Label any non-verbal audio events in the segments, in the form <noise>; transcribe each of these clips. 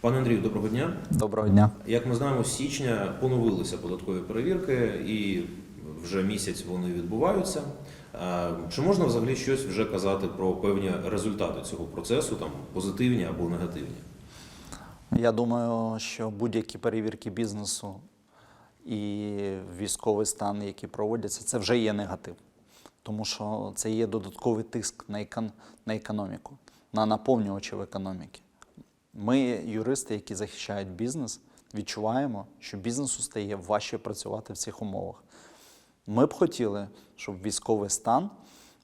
Пане Андрію, доброго дня. Доброго дня. Як ми знаємо, з січня поновилися податкові перевірки, і вже місяць вони відбуваються. Чи можна взагалі щось вже казати про певні результати цього процесу, там позитивні або негативні? Я думаю, що будь-які перевірки бізнесу і військовий стан, які проводяться, це вже є негатив. Тому що це є додатковий тиск на економіку, на наповнювачів економіки. Ми, юристи, які захищають бізнес, відчуваємо, що бізнесу стає важче працювати в цих умовах. Ми б хотіли, щоб військовий стан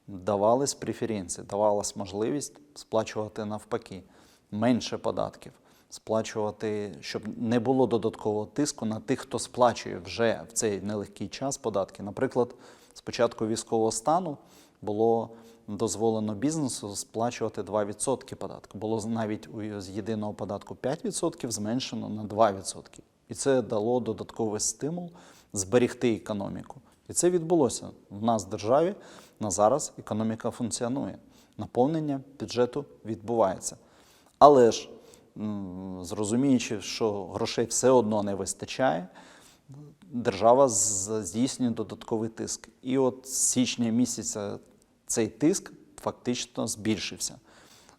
давались преференції, давалась можливість сплачувати навпаки менше податків, сплачувати, щоб не було додаткового тиску на тих, хто сплачує вже в цей нелегкий час податки. Наприклад, з початку військового стану було дозволено бізнесу сплачувати 2% податку. Було навіть з єдиного податку 5% зменшено на 2%. І це дало додатковий стимул зберегти економіку. І це відбулося в нас в державі. На зараз економіка функціонує. Наповнення бюджету відбувається. Але ж, зрозуміючи, що грошей все одно не вистачає, держава здійснює додатковий тиск. І от з січня місяця цей тиск фактично збільшився.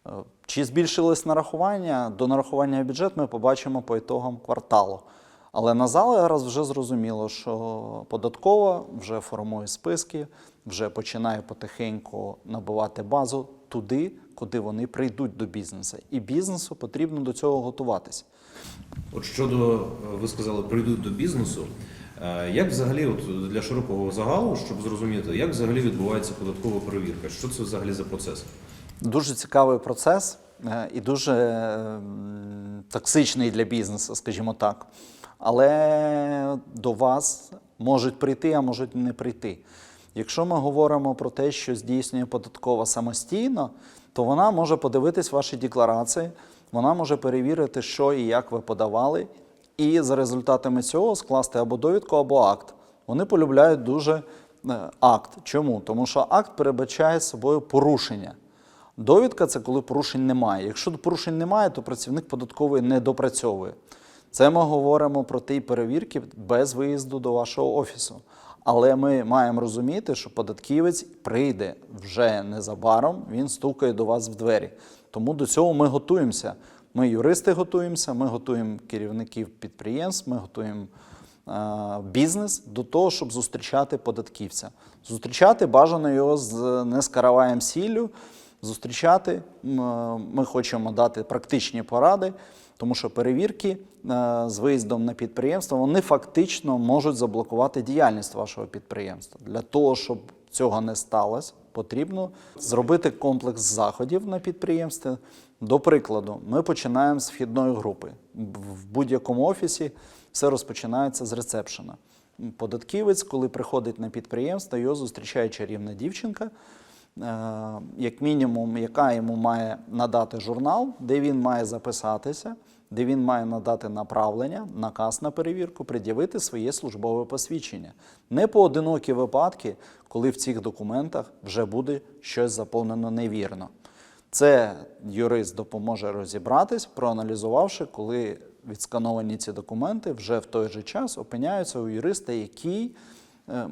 Е, Чи збільшилось нарахування? До нарахування в бюджет ми побачимо по ітогам кварталу. Але на зараз вже зрозуміло, що податкова вже формує списки, вже починає потихеньку набивати базу туди, куди вони прийдуть до бізнесу. І бізнесу потрібно до цього готуватися. От щодо е, ви сказали, прийдуть до бізнесу. е, Як взагалі, от для широкого загалу, щоб зрозуміти, як взагалі відбувається податкова перевірка? Що це взагалі за процес? Дуже цікавий процес е, і дуже токсичний для бізнесу, скажімо так. Але до вас можуть прийти, а можуть не прийти. Якщо ми говоримо про те, що здійснює податкова самостійно, то вона може подивитись ваші декларації, вона може перевірити, що і як ви подавали, і за результатами цього скласти або довідку, або акт. Вони полюбляють дуже е, акт. Чому? Тому що акт передбачає собою порушення. Довідка це коли порушень немає. Якщо порушень немає, то працівник податковий не допрацьовує. Це ми говоримо про ті перевірки без виїзду до вашого офісу. Але ми маємо розуміти, що податківець прийде вже незабаром, він стукає до вас в двері. Тому до цього ми готуємося. Ми юристи готуємося, ми готуємо керівників підприємств, ми готуємо е, бізнес до того, щоб зустрічати податківця. Зустрічати бажано його з не з караваєм сіллю, зустрічати. е, Ми хочемо дати практичні поради, тому що перевірки е, з виїздом на підприємство вони фактично можуть заблокувати діяльність вашого підприємства. Для того, щоб цього не сталося, потрібно зробити комплекс заходів на підприємстві. До прикладу, ми починаємо з вхідної групи. В будь-якому офісі все розпочинається з ресепшена. Податківець, коли приходить на підприємство, його зустрічає чарівна дівчинка, як мінімум, яка йому має надати журнал, де він має записатися, де він має надати направлення, наказ на перевірку, пред'явити своє службове посвідчення. Не поодинокі випадки, коли в цих документах вже буде щось заповнено невірно. Це юрист допоможе розібратись, проаналізувавши, коли відскановані ці документи вже в той же час опиняються у юриста, який е,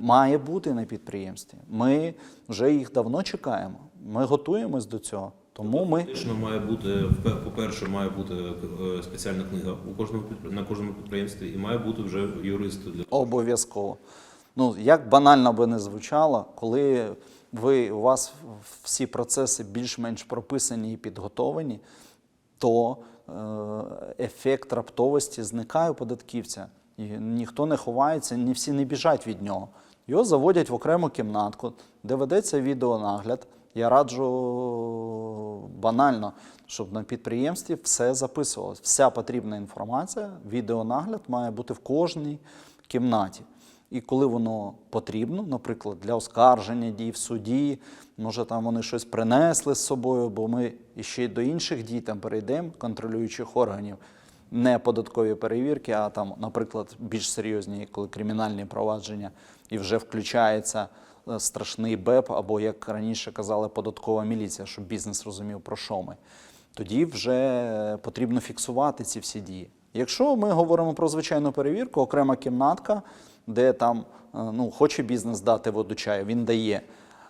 має бути на підприємстві. Ми вже їх давно чекаємо. Ми готуємось до цього. Тому ми Фактично має бути впе- по-перше, має бути е, спеціальна книга у кожному на кожному підприємстві, і має бути вже юрист для Обов'язково. Ну, як банально би не звучало, коли ви, у вас всі процеси більш-менш прописані і підготовлені, то е, ефект раптовості зникає у податківця. І ніхто не ховається, ні всі не біжать від нього. Його заводять в окрему кімнатку, де ведеться відеонагляд. Я раджу банально, щоб на підприємстві все записувалось. Вся потрібна інформація, відеонагляд має бути в кожній кімнаті. І коли воно потрібно, наприклад, для оскарження дій в суді, може там вони щось принесли з собою, бо ми ще й до інших дій там перейдемо, контролюючих органів, не податкові перевірки, а там, наприклад, більш серйозні, коли кримінальні провадження, і вже включається е, страшний БЕП, або як раніше казали, податкова міліція, щоб бізнес розумів, про що ми. тоді вже потрібно фіксувати ці всі дії. Якщо ми говоримо про звичайну перевірку, окрема кімнатка, де там е, ну, хоче бізнес дати воду чаю, він дає.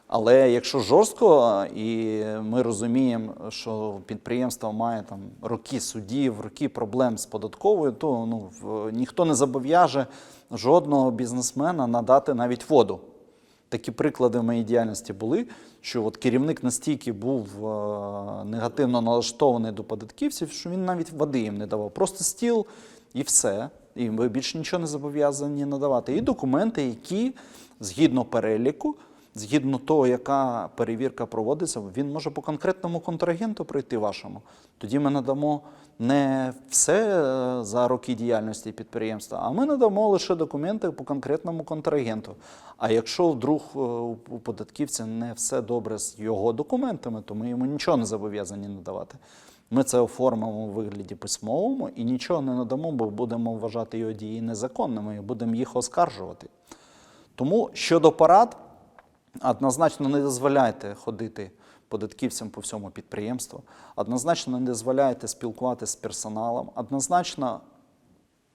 Але якщо жорстко, і ми розуміємо, що підприємство має там роки судів, роки проблем з податковою, то ну, ніхто не зобов'яже жодного бізнесмена надати навіть воду. Такі приклади в моїй діяльності були, що от керівник настільки був е, негативно налаштований до податківців, що він навіть води їм не давав. Просто стіл і все. І ви більше нічого не зобов'язані надавати. І документи, які згідно переліку, згідно того, яка перевірка проводиться, він може по конкретному контрагенту пройти вашому. Тоді ми надамо не все е, за роки діяльності підприємства, а ми надамо лише документи по конкретному контрагенту. А якщо вдруг е, у податківця не все добре з його документами, то ми йому нічого не зобов'язані надавати. Ми це оформимо у вигляді письмовому і нічого не надамо, бо будемо вважати його дії незаконними і будемо їх оскаржувати. Тому щодо порад, однозначно не дозволяйте ходити податківцям по всьому підприємству, однозначно не дозволяйте спілкуватися з персоналом, однозначно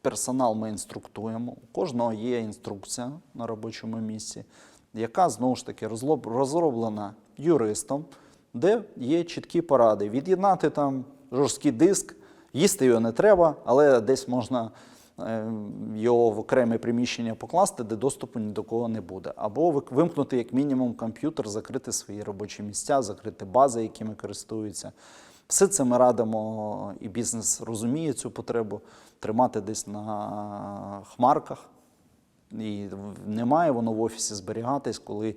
персонал ми інструктуємо. У кожного є інструкція на робочому місці, яка знову ж таки розроблена юристом, де є чіткі поради. Від'єднати там жорсткий диск, їсти його не треба, але десь можна його в окреме приміщення покласти, де доступу ні до кого не буде. Або вимкнути як мінімум комп'ютер, закрити свої робочі місця, закрити бази, якими користуються. Все це ми радимо, і бізнес розуміє цю потребу тримати десь на хмарках. І в- не має воно в офісі зберігатись, коли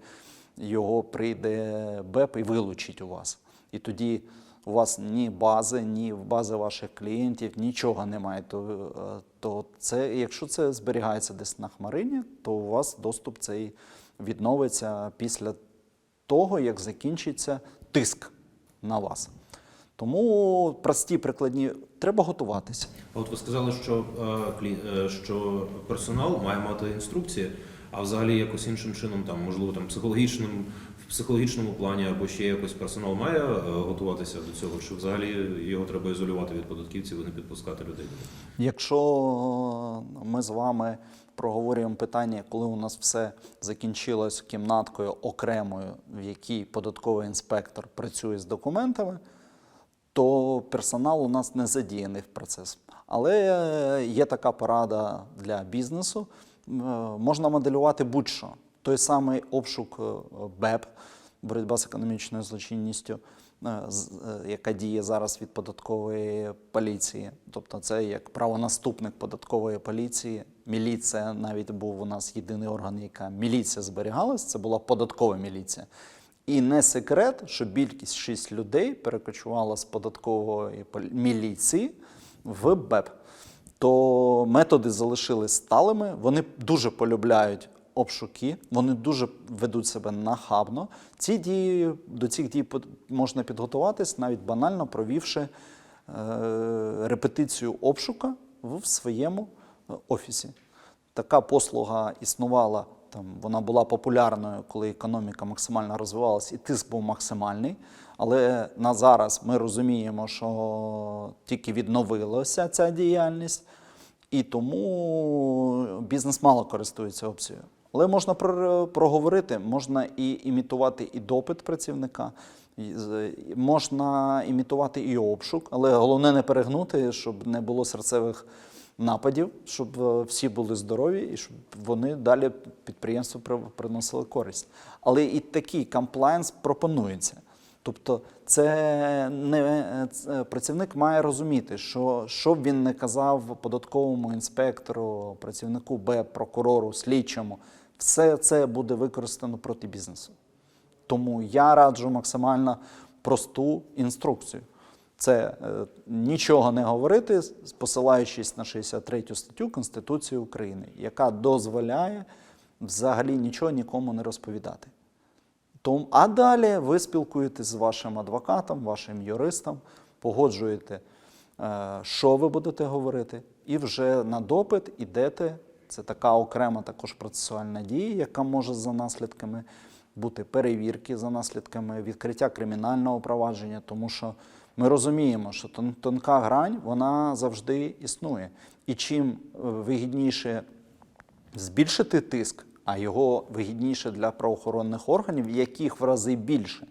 його прийде БЕП і вилучить у вас. І тоді у вас ні бази, ні бази ваших клієнтів, нічого немає. То, е, то це, якщо це зберігається десь на хмарині, то у вас доступ цей відновиться після того, як закінчиться тиск на вас. Тому прості прикладні треба готуватися. От ви сказали, що, е, е, що персонал має мати інструкції, а взагалі якось іншим чином, там, можливо, там психологічним, в психологічному плані або ще якось персонал має е, готуватися до цього, що взагалі його треба ізолювати від податківців і не підпускати людей. Якщо ми з вами проговорюємо питання, коли у нас все закінчилось кімнаткою окремою, в якій податковий інспектор працює з документами, то персонал у нас не задіяний в процес. Але є така порада для бізнесу. Е, Можна моделювати будь-що. Той самий обшук е, БЕП, боротьба з економічною злочинністю, е, е, яка діє зараз від податкової поліції. Тобто це як правонаступник податкової поліції. Міліція навіть був у нас єдиний орган, яка міліція зберігалась, це була податкова міліція. І не секрет, що більшість шість людей перекочувала з податкової міліції в БЕП. То методи залишились сталими, вони дуже полюбляють обшуки, вони дуже ведуть себе нахабно. Ці дії, до цих дій можна підготуватись, навіть банально провівши е, репетицію обшука в своєму е, офісі. Така послуга існувала там, вона була популярною, коли економіка максимально розвивалася і тиск був максимальний. Але на зараз ми розуміємо, що тільки відновилася ця діяльність, і тому бізнес мало користується опцією. Але можна про- проговорити, можна і імітувати і допит працівника, можна імітувати і обшук, але головне не перегнути, щоб не було серцевих нападів, щоб е, всі були здорові і щоб вони далі підприємству приносили користь. Але і такий комплайнс пропонується. Тобто, це не це, працівник має розуміти, що що б він не казав податковому інспектору, працівнику Б, прокурору, слідчому, все це буде використано проти бізнесу. Тому я раджу максимально просту інструкцію. Це е, нічого не говорити, посилаючись на 63 статтю Конституції України, яка дозволяє взагалі нічого нікому не розповідати. Том, а далі ви спілкуєтесь з вашим адвокатом, вашим юристом, погоджуєте, е, що ви будете говорити, і вже на допит ідете. Це така окрема також процесуальна дія, яка може за наслідками бути перевірки, за наслідками відкриття кримінального провадження, тому що Ми розуміємо, що тонка грань вона завжди існує. І чим е, вигідніше збільшити тиск, а його вигідніше для правоохоронних органів, яких в рази більше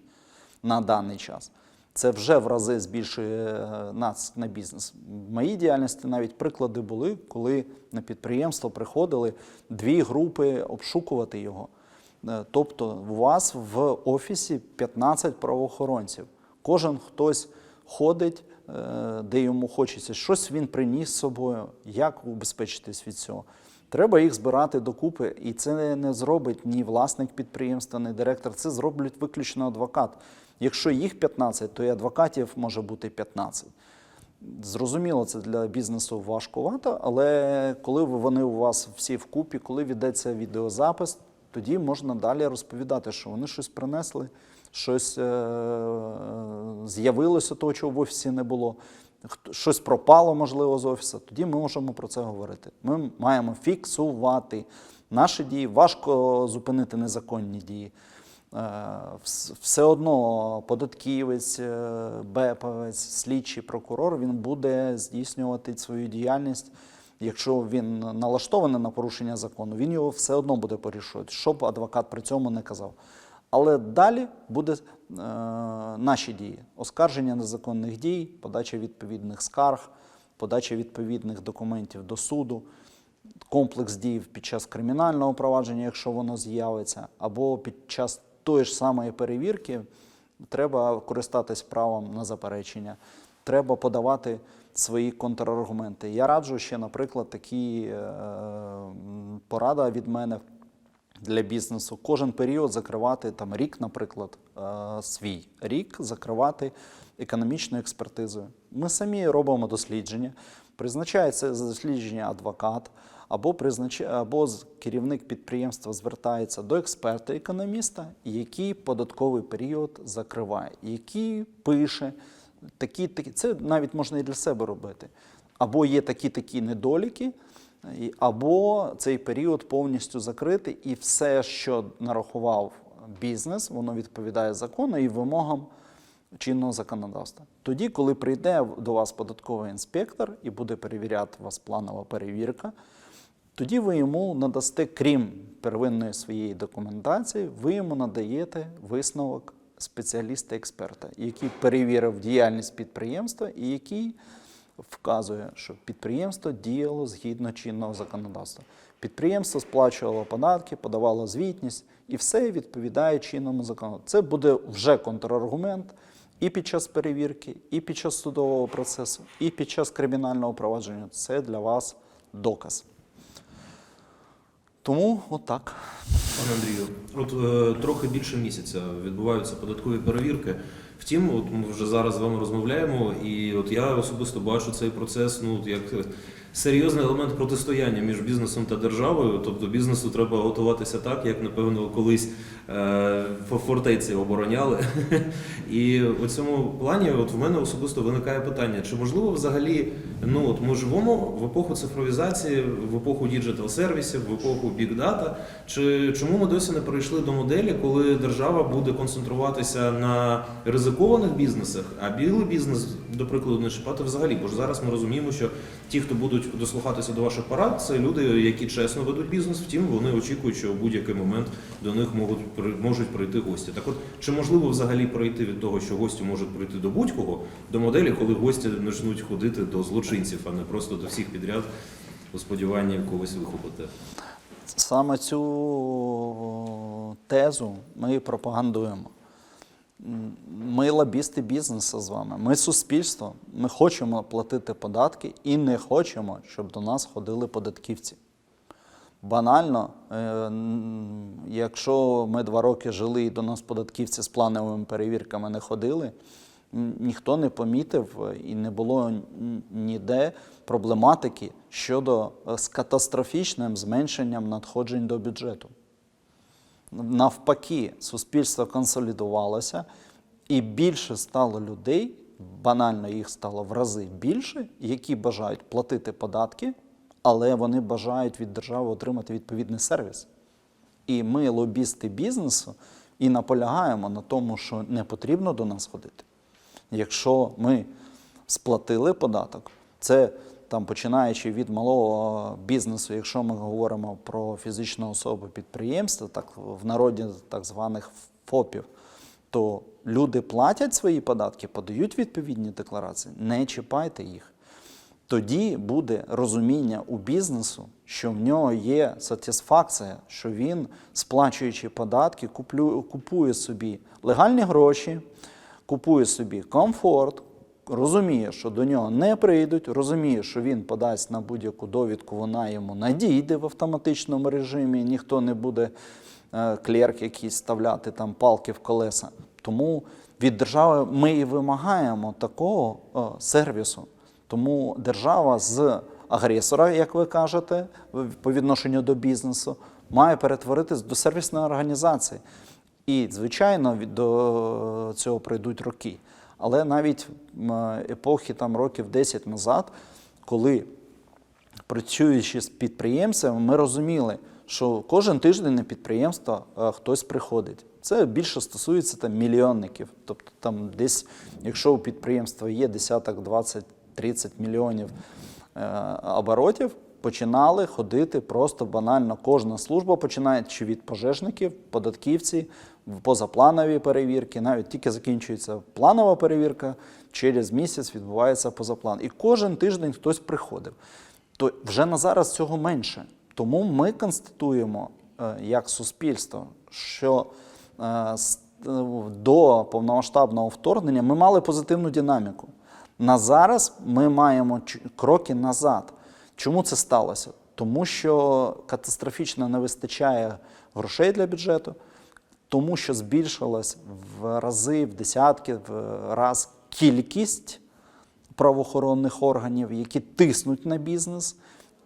на даний час. Це вже в рази збільшує е, нас на бізнес. В моїй діяльності навіть приклади були, коли на підприємство приходили дві групи обшукувати його. Е, Тобто у вас в офісі 15 правоохоронців. Кожен хтось ходить, е, де йому хочеться. Щось він приніс з собою. Як убезпечитись від цього? Треба їх збирати докупи, і це не зробить ні власник підприємства, ні директор. Це зроблять виключно адвокат. Якщо їх 15, то і адвокатів може бути 15. Зрозуміло, це для бізнесу важкувато, але коли вони у вас всі вкупі, коли ведеться відеозапис, тоді можна далі розповідати, що вони щось принесли, щось е- з'явилося того, чого в офісі не було, щось пропало, можливо, з офісу. Тоді ми можемо про це говорити. Ми маємо фіксувати наші дії, важко зупинити незаконні дії. Е, вс- все одно податківець, е, беповець, слідчий прокурор він буде здійснювати свою діяльність. Якщо він налаштований на порушення закону, він його все одно буде порішувати, що б адвокат при цьому не казав. Але далі буде е, наші дії: оскарження незаконних дій, подача відповідних скарг, подача відповідних документів до суду комплекс дій під час кримінального провадження, якщо воно з'явиться, або під час тої ж самої перевірки треба користатись правом на заперечення, треба подавати свої контраргументи. Я раджу ще, наприклад, такі е, порада від мене для бізнесу. Кожен період закривати там рік, наприклад, е, свій рік закривати економічною експертизою. Ми самі робимо дослідження. Призначається за дослідження адвокат, або признач... або керівник підприємства звертається до експерта-економіста, який податковий період закриває, який пише такі, такі. Це навіть можна і для себе робити. Або є такі такі недоліки, або цей період повністю закритий, і все, що нарахував бізнес, воно відповідає закону і вимогам чинного законодавства. Тоді, коли прийде до вас податковий інспектор і буде перевіряти вас планова перевірка, тоді ви йому надасте, крім первинної своєї документації, ви йому надаєте висновок спеціаліста-експерта, який перевірив діяльність підприємства і який вказує, що підприємство діяло згідно чинного законодавства. Підприємство сплачувало податки, подавало звітність, і все відповідає чинному законодавству. Це буде вже контраргумент і під час перевірки, і під час судового процесу, і під час кримінального провадження. Це для вас доказ. Тому отак. Пане Андрію, от е, трохи більше місяця відбуваються податкові перевірки. Втім, от ми вже зараз з вами розмовляємо, і от я особисто бачу цей процес ну як серйозний елемент протистояння між бізнесом та державою. Тобто бізнесу треба готуватися так, як напевно колись е, фортеці обороняли. <laughs> І у цьому плані, от в мене особисто виникає питання: чи можливо взагалі, ну от ми живемо в епоху цифровізації, в епоху діджитал сервісів, в епоху бікдата. Чи чому ми досі не перейшли до моделі, коли держава буде концентруватися на ризикованих бізнесах, а білий бізнес, до прикладу, не чіпати взагалі? Бо ж зараз ми розуміємо, що ті, хто будуть дослухатися до ваших порад, це люди, які чесно ведуть бізнес. Втім, вони очікують, що в будь-який момент до них можуть можуть прийти гості. Так, от чи можливо взагалі пройти від того, що гості можуть прийти до будь-кого, до моделі, коли гості почнуть ходити до злочинців, а не просто до всіх підряд у сподіванні когось вихопити? Саме цю тезу ми пропагандуємо. Ми лобісти бізнесу з вами. Ми суспільство. Ми хочемо платити податки і не хочемо, щоб до нас ходили податківці. Банально, е, якщо ми два роки жили і до нас податківці з плановими перевірками не ходили, ніхто не помітив і не було ніде проблематики щодо е, з катастрофічним зменшенням надходжень до бюджету. Навпаки, суспільство консолідувалося, і більше стало людей, банально їх стало в рази більше, які бажають платити податки, але вони бажають від держави отримати відповідний сервіс. І ми, лобісти бізнесу, і наполягаємо на тому, що не потрібно до нас ходити. Якщо ми сплатили податок, це там починаючи від малого бізнесу, якщо ми говоримо про фізичну особу підприємства, так в народі так званих ФОПів, то люди платять свої податки, подають відповідні декларації, не чіпайте їх. Тоді буде розуміння у бізнесу, що в нього є сатисфакція, що він, сплачуючи податки, куплю- купує собі легальні гроші, купує собі комфорт, розуміє, що до нього не прийдуть, розуміє, що він подасть на будь-яку довідку, вона йому надійде в автоматичному режимі, ніхто не буде е, клерк якийсь ставляти там палки в колеса. Тому від держави ми і вимагаємо такого е, сервісу. Тому держава з агресора, як ви кажете, по відношенню до бізнесу, має перетворитись до сервісної організації. І, звичайно, до цього пройдуть роки. Але навіть епохи там, років 10 назад, коли працюючи з підприємцями, ми розуміли, що кожен тиждень на підприємство е, хтось приходить. Це більше стосується там мільйонників. Тобто там десь, якщо у підприємства є десяток, 20, 30 мільйонів е, оборотів, починали ходити просто банально. Кожна служба, починаючи від пожежників, податківці, позапланові перевірки, навіть тільки закінчується планова перевірка, через місяць відбувається позаплан. І кожен тиждень хтось приходив. То вже на зараз цього менше. Тому ми констатуємо е, як суспільство, що е, до повномасштабного вторгнення ми мали позитивну динаміку. На зараз ми маємо кроки назад. Чому це сталося? Тому що катастрофічно не вистачає грошей для бюджету, тому що збільшилась в рази, в десятки в раз кількість правоохоронних органів, які тиснуть на бізнес.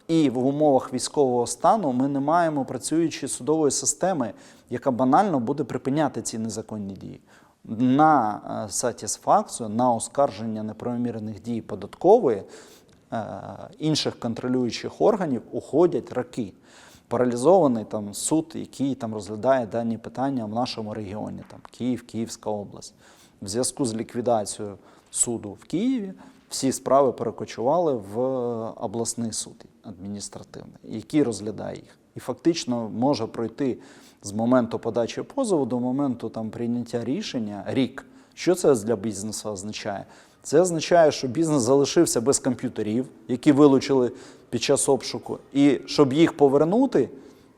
І в умовах військового стану ми не маємо працюючої судової системи, яка банально буде припиняти ці незаконні дії. На е, сатисфакцію, на оскарження неправомірних дій податкової інших контролюючих органів уходять роки. Паралізований там суд, який там розглядає дані питання в нашому регіоні, там Київ, Київська область. В зв'язку з ліквідацією суду в Києві всі справи перекочували в обласний суд адміністративний, який розглядає їх. І фактично може пройти з моменту подачі позову до моменту там, прийняття рішення рік. Що це для бізнесу означає? Це означає, що бізнес залишився без комп'ютерів, які вилучили під час обшуку. І щоб їх повернути,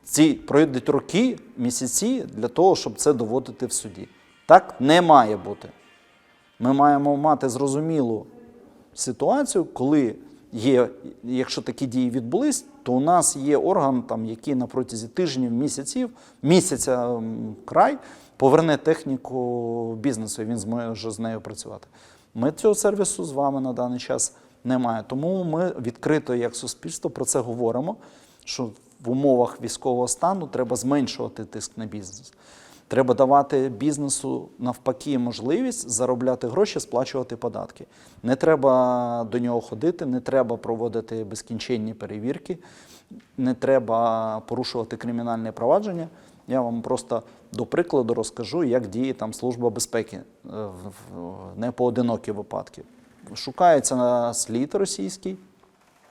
ці пройдуть роки, місяці для того, щоб це доводити в суді. Так не має бути. Ми маємо мати зрозумілу ситуацію, коли є, якщо такі дії відбулись, то у нас є орган, там, який на протязі тижнів, місяців, місяця край поверне техніку бізнесу, і він зможе з нею працювати. Ми цього сервісу з вами на даний час немає. Тому ми відкрито, як суспільство, про це говоримо. Що в умовах військового стану треба зменшувати тиск на бізнес. Треба давати бізнесу навпаки можливість заробляти гроші, сплачувати податки. Не треба до нього ходити, не треба проводити безкінченні перевірки, не треба порушувати кримінальне провадження. Я вам просто до прикладу розкажу, як діє там Служба безпеки е, в- непоодинокі випадки. Шукається на слід російський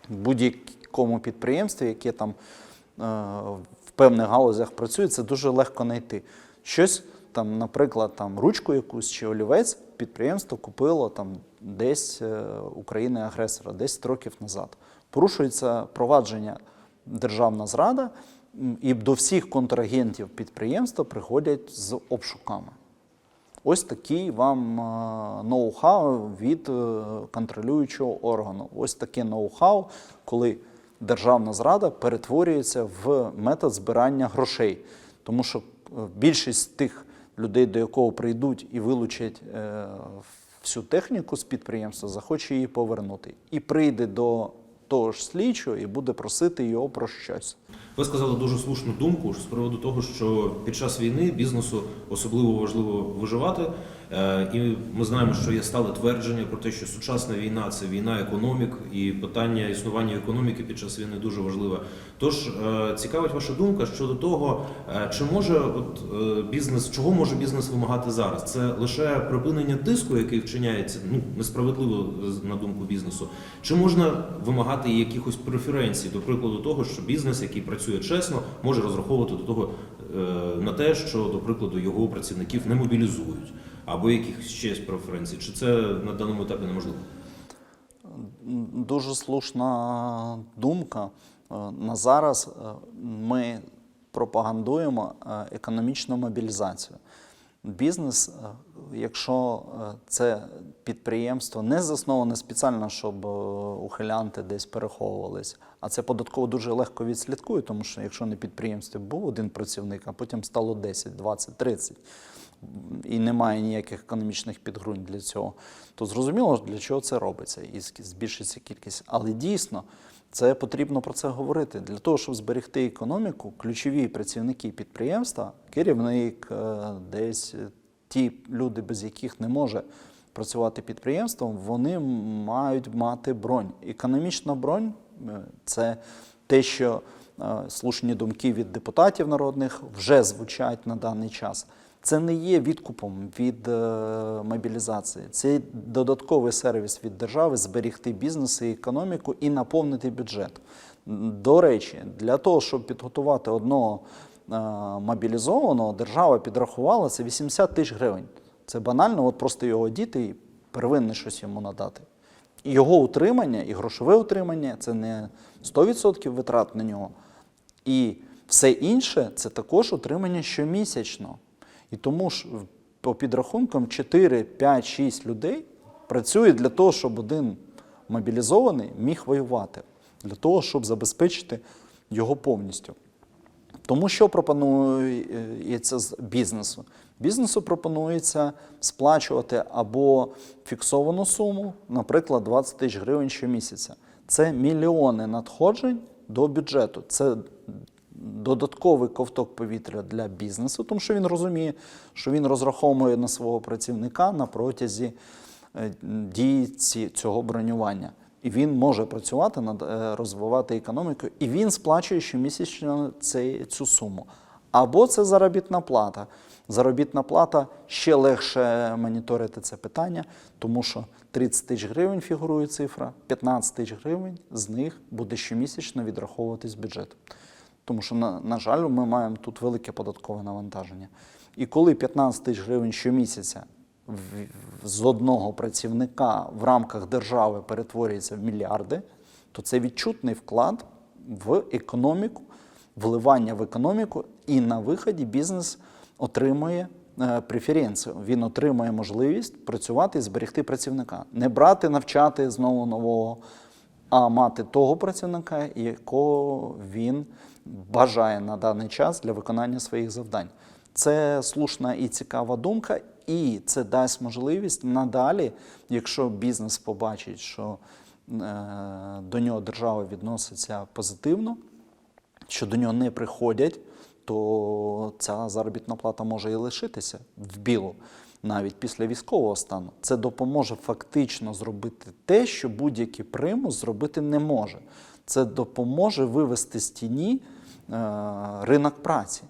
в будь-якому підприємстві, яке там е, в певних галузях працює, це дуже легко знайти. Щось там, наприклад, там ручку якусь чи олівець підприємство купило там десь е, України-агресора, 10 років назад. Порушується провадження державна зрада, і до всіх контрагентів підприємства приходять з обшуками. Ось такий вам е, ноу-хау від е, контролюючого органу. Ось таке ноу-хау, коли державна зрада перетворюється в метод збирання грошей. Тому що е, більшість тих людей, до якого прийдуть і вилучать всю техніку з підприємства, захоче її повернути. І прийде до того ж слідчого і буде просити його про щось. Ви сказали дуже слушну думку з приводу того, що під час війни бізнесу особливо важливо виживати, І ми знаємо, що є стале твердження про те, що сучасна війна це війна економік, і питання існування економіки під час війни дуже важливе. Тож е, цікавить ваша думка щодо того, е, чи може от е, бізнес, чого може бізнес вимагати зараз? Це лише припинення тиску, який вчиняється ну несправедливо на думку бізнесу, чи можна вимагати якихось преференцій, до прикладу того, що бізнес, який працює чесно, може розраховувати до того е, на те, що до прикладу його працівників не мобілізують, або якихось ще преференцій, чи це на даному етапі неможливо? Дуже слушна думка. Е, На зараз е, ми пропагандуємо е, економічну мобілізацію. Бізнес, якщо е, це підприємство не засноване спеціально, щоб е, ухилянти десь переховувались, а це податково дуже легко відслідкує, тому що якщо на підприємстві був один працівник, а потім стало 10, 20, 30, і немає ніяких економічних підґрунь для цього, то зрозуміло, для чого це робиться і збільшиться кількість. Але дійсно, це потрібно про це говорити. Для того, щоб зберегти економіку, ключові працівники підприємства, керівник, е, десь ті люди, без яких не може працювати підприємство, вони мають мати бронь. Економічна бронь е, це те, що е, слушні думки від депутатів народних вже звучать на даний час. Це не є відкупом від е, мобілізації. Це додатковий сервіс від держави зберігти бізнес і економіку і наповнити бюджет. До речі, для того, щоб підготувати одного е, мобілізованого, держава підрахувала це 80 тисяч гривень. Це банально, от просто його діти і первинне щось йому надати. І його утримання, і грошове утримання це не 100% витрат на нього. І все інше це також утримання щомісячно. І тому ж по підрахункам 4, 5, 6 людей працює для того, щоб один мобілізований міг воювати, для того, щоб забезпечити його повністю. Тому що пропонується з бізнесу? Бізнесу пропонується сплачувати або фіксовану суму, наприклад, 20 тисяч гривень щомісяця. Це мільйони надходжень до бюджету. Це додатковий ковток повітря для бізнесу, тому що він розуміє, що він розраховує на свого працівника на протязі е, дії цього бронювання. І він може працювати над е, розвивати економіку, і він сплачує щомісячно цю суму. Або це заробітна плата. Заробітна плата ще легше моніторити це питання, тому що 30 тисяч гривень фігурує цифра, 15 тисяч гривень з них буде щомісячно відраховуватись з бюджету. Тому що, на, на жаль, ми маємо тут велике податкове навантаження. І коли 15 тисяч гривень щомісяця з одного працівника в рамках держави перетворюється в мільярди, то це відчутний вклад в економіку, вливання в економіку, і на виході бізнес отримує е, преференцію. Він отримує можливість працювати і зберегти працівника, не брати, навчати знову нового, а мати того працівника, якого він бажає на даний час для виконання своїх завдань. Це слушна і цікава думка, і це дасть можливість надалі, якщо бізнес побачить, що е, до нього держава відноситься позитивно, що до нього не приходять, то ця заробітна плата може і лишитися в білу навіть після військового стану. Це допоможе фактично зробити те, що будь-який примус зробити не може. Це допоможе вивести з тіні е, ринок праці,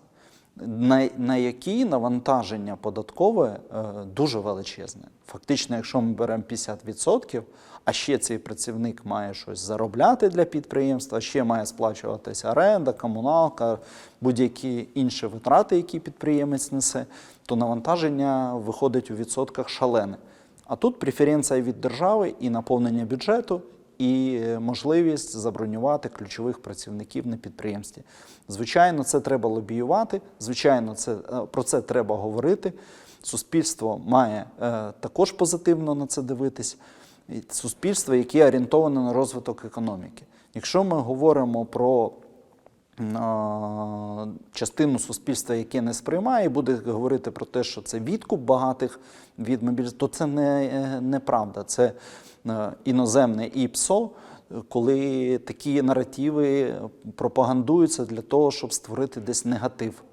на, на який навантаження податкове е, дуже величезне. Фактично, якщо ми беремо 50%, а ще цей працівник має щось заробляти для підприємства, ще має сплачуватися оренда, комуналка, будь-які інші витрати, які підприємець несе, то навантаження виходить у відсотках шалене. А тут преференція від держави і наповнення бюджету, і е, можливість забронювати ключових працівників на підприємстві. Звичайно, це треба лобіювати. Звичайно, це, е, про це треба говорити. Суспільство має е, також позитивно на це дивитись. Суспільство, яке орієнтоване на розвиток економіки. Якщо ми говоримо про частину суспільства, яке не сприймає, і буде говорити про те, що це відкуп багатих від мобілізації, то це не, е, неправда. Це іноземне ІПСО, коли такі наративи пропагандуються для того, щоб створити десь негатив.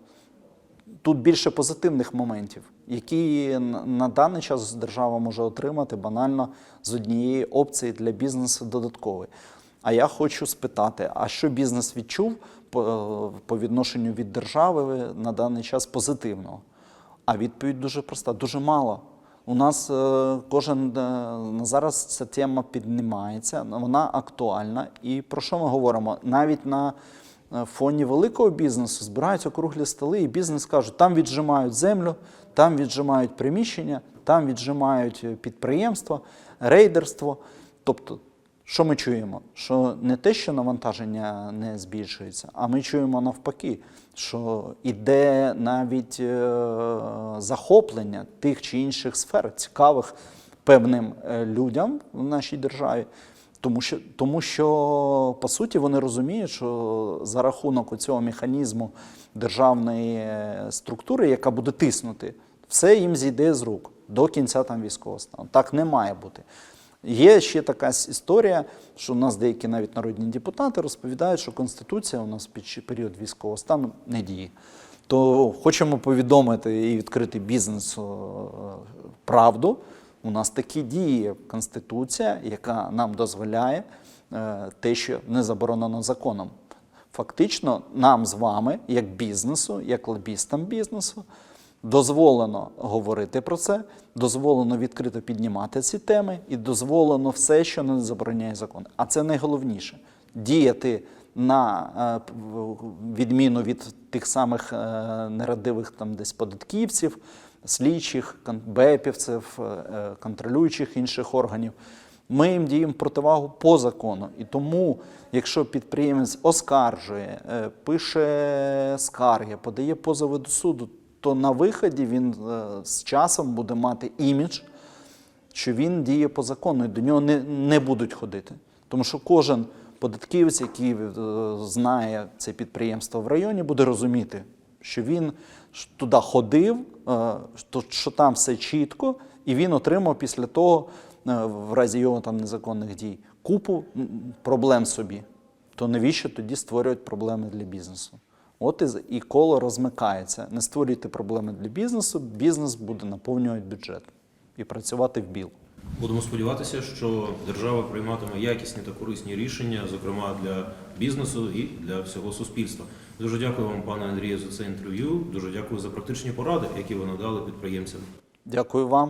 тут більше позитивних моментів, які на даний час держава може отримати банально з однієї опції для бізнесу додаткової. А я хочу спитати: а що бізнес відчув по, відношенню від держави на даний час позитивного? А відповідь дуже проста: дуже мало. У нас е, кожен е, на зараз ця тема піднімається, вона актуальна. І про що ми говоримо? Навіть на е, фоні великого бізнесу збираються круглі столи, і бізнес кажуть, там віджимають землю, там віджимають приміщення, там віджимають підприємства, рейдерство. Тобто, що ми чуємо? Що не те, що навантаження не збільшується, а ми чуємо навпаки, що іде навіть е, захоплення тих чи інших сфер, цікавих певним е, людям в нашій державі. Тому що, тому що по суті вони розуміють, що за рахунок цього механізму державної е, структури, яка буде тиснути, все їм зійде з рук до кінця там військового стану. Так не має бути. Є ще така історія, що у нас деякі навіть народні депутати розповідають, що Конституція у нас під період військового стану не діє. То хочемо повідомити і відкрити бізнесу правду. У нас такі діє Конституція, яка нам дозволяє е, те, що не заборонено законом. Фактично, нам з вами, як бізнесу, як лобістам бізнесу, дозволено говорити про це, дозволено відкрито піднімати ці теми і дозволено все, що не забороняє закон. А це найголовніше діяти на е, відміну від тих самих е, нерадивих там десь податківців, слідчих, бепівців, е, контролюючих інших органів. Ми їм діємо противагу по закону. І тому, якщо підприємець оскаржує, пише скарги, подає позови до суду, то на виході він е, з часом буде мати імідж, що він діє по закону, і до нього не, не будуть ходити. Тому що кожен податківець, який е, знає це підприємство в районі, буде розуміти, що він туди ходив, е, що, там все чітко, і він отримав після того, в разі його там незаконних дій, купу проблем собі. То навіщо тоді створюють проблеми для бізнесу? От і, коло розмикається. Не створюйте проблеми для бізнесу, бізнес буде наповнювати бюджет і працювати в біл. Будемо сподіватися, що держава прийматиме якісні та корисні рішення, зокрема для бізнесу і для всього суспільства. Дуже дякую вам, пане Андрію, за це інтерв'ю. Дуже дякую за практичні поради, які ви надали підприємцям. Дякую вам.